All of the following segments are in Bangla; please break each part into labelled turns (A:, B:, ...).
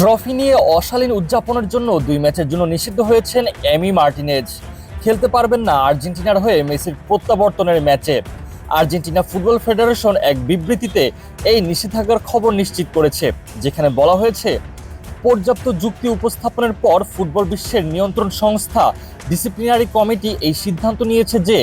A: ট্রফি নিয়ে অশালীন উদযাপনের জন্য দুই ম্যাচের জন্য নিষিদ্ধ হয়েছেন এমি মার্টিনেজ। খেলতে পারবেন না আর্জেন্টিনার হয়ে মেসির প্রত্যাবর্তনের ম্যাচে। আর্জেন্টিনা ফুটবল ফেডারেশন এক বিবৃতিতে এই নিষেধাজ্ঞার খবর নিশ্চিত করেছে, যেখানে বলা হয়েছে, পর্যাপ্ত যুক্তি উপস্থাপনের পর ফুটবল বিশ্বের নিয়ন্ত্রণ সংস্থা ডিসিপ্লিনারি কমিটি এই সিদ্ধান্ত নিয়েছে যে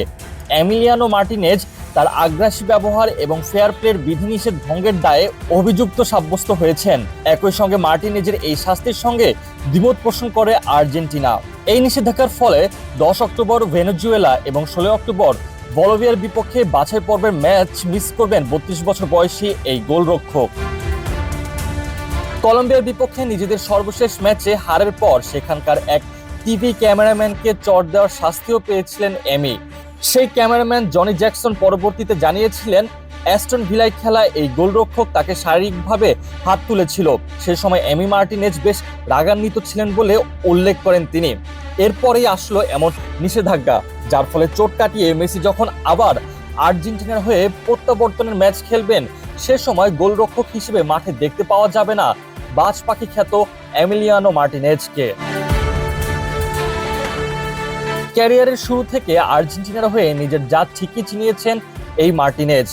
A: অ্যামিলিয়ানো মার্টিনেজ তার আগ্রাসী ব্যবহার এবং ফেয়ার প্লের বিধিনিষেধ ভঙ্গের দায়ে অভিযুক্ত সাব্যস্ত হয়েছেন। একই সঙ্গে মার্টিনেজের এই শাস্তির সঙ্গে দ্বিমত পোষণ করে আর্জেন্টিনা। এই নিষেধাজ্ঞার ফলে দশ অক্টোবর ভেনেজুয়েলা এবং ষোলো অক্টোবর বলভিয়ার বিপক্ষে বাছাই পর্বের ম্যাচ মিস করবেন বত্রিশ বছর বয়সী এই গোলরক্ষক। কলম্বিয়ার বিপক্ষে নিজেদের সর্বশেষ ম্যাচে হারের পর সেখানকার এক টিভি ক্যামেরাম্যানকে চট দেওয়ার শাস্তিও পেয়েছিলেন এমি। সেই ক্যামেরাম্যান জনি জ্যাকসন পরবর্তীতে জানিয়েছিলেন, অ্যাস্টন ভিলায় খেলা এই গোলরক্ষক তাকে শারীরিকভাবে হাত তুলেছিল। সে সময় এমি মার্টিনেজ বেশ রাগান্বিত ছিলেন বলে উল্লেখ করেন তিনি। এরপরেই আসলো এমন নিষেধাজ্ঞা, যার ফলে চোট কাটিয়ে মেসি যখন আবার আর্জেন্টিনার হয়ে প্রত্যাবর্তনের ম্যাচ খেলবেন, সে সময় গোলরক্ষক হিসেবে মাঠে দেখতে পাওয়া যাবে না। বাজ পাখি খ্যাত এমিলিয়ানো মার্টিনেজকে। ক্যারিয়ারের শুরু থেকে আর্জেন্টিনার হয়ে নিজের জাত ঠিকই চিনিয়েছেন এই মার্টিনেজ।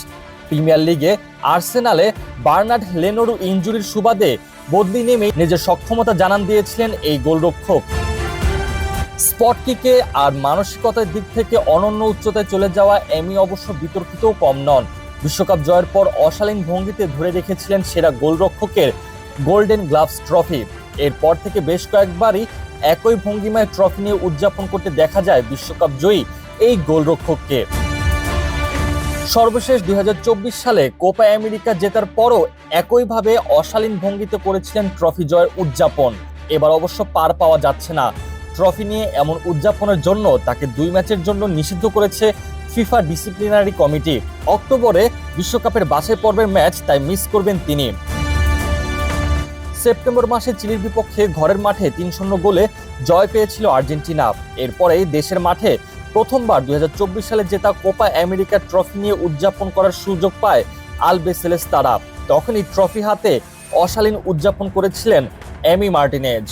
A: প্রিমিয়ার লিগে আর্সেনালে বার্নার্ড লেনোরু ইঞ্জুরির সুবাদে বদলি নেমে নিজের সক্ষমতা জানান দিয়েছিলেন এই গোলরক্ষক। স্পট কিকে আর মানসিকতার দিক থেকে অনন্য উচ্চতায় চলে যাওয়া এমি অবশ্য বিতর্কিতও কম নন। বিশ্বকাপ জয়ের পর অশালীন ভঙ্গিতে ধরে রেখেছিলেন সেরা গোলরক্ষকের গোল্ডেন গ্লাভস ট্রফি। এরপর থেকে বেশ কয়েকবারই একই ভঙ্গিমায় ট্রফি নিয়ে উদযাপন করতে দেখা যায় বিশ্বকাপ জয়ী এই গোলরক্ষককে। সর্বশেষ দু হাজার চব্বিশ সালে কোপা আমেরিকা জেতার পরও একইভাবে অশালীন ভঙ্গিতে করেছিলেন ট্রফি জয়ের উদযাপন। এবার অবশ্য পার পাওয়া যাচ্ছে না। ট্রফি নিয়ে এমন উদযাপনের জন্য তাকে দুই ম্যাচের জন্য নিষিদ্ধ করেছে ফিফা ডিসিপ্লিনারি কমিটি অক্টোবরে বিশ্বকাপের বাছাই পর্বের ম্যাচ তাই মিস করবেন তিনি। সেপ্টেম্বর মাসে চিলির বিপক্ষে ঘরের মাঠে তিন শূন্য গোলে জয় পেয়েছিল আর্জেন্টিনা। এরপরেই দেশের মাঠে প্রথমবার দুই হাজার চব্বিশ সালে জেতা কোপা আমেরিকার ট্রফি নিয়ে উদযাপন করার সুযোগ পায় আলবেসেলেস তারা তখনই ট্রফি হাতে অশালীন উদযাপন করেছিলেন এমি মার্টিনেজ।